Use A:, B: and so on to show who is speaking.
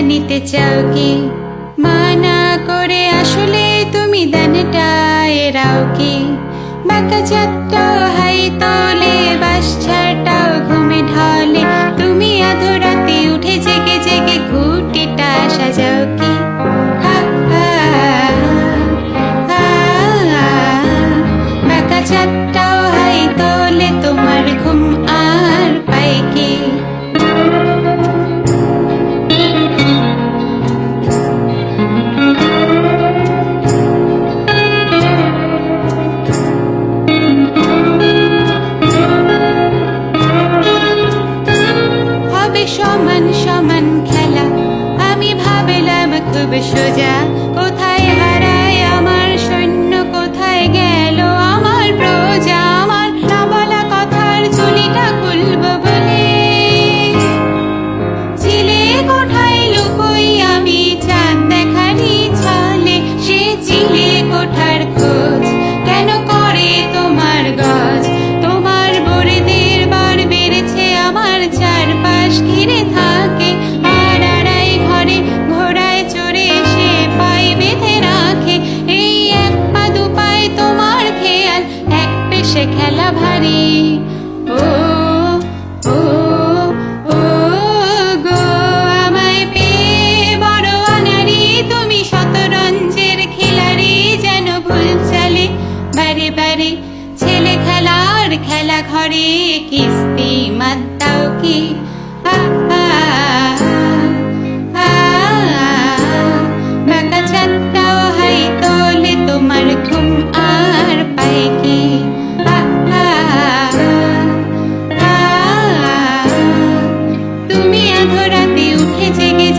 A: চাও কি? মানা করে আসলে তুমি দানটা এরাও কি? বাঁকা চারটাও হাই তলে বাস ছাড়টাও ঘুমে ঢলে, তুমি আধো সমান সমান ভারী। ও ও ও গো, আমায় পেয়ে বড় আনারি তুমি শতরঞ্জের খিলাড়ি যেন ভুল চালে। বারে বারে ছেলে খেলার খেলা ঘরে কিস্তি মাত্তাও কি? রাধো রাতে উঠে জেগে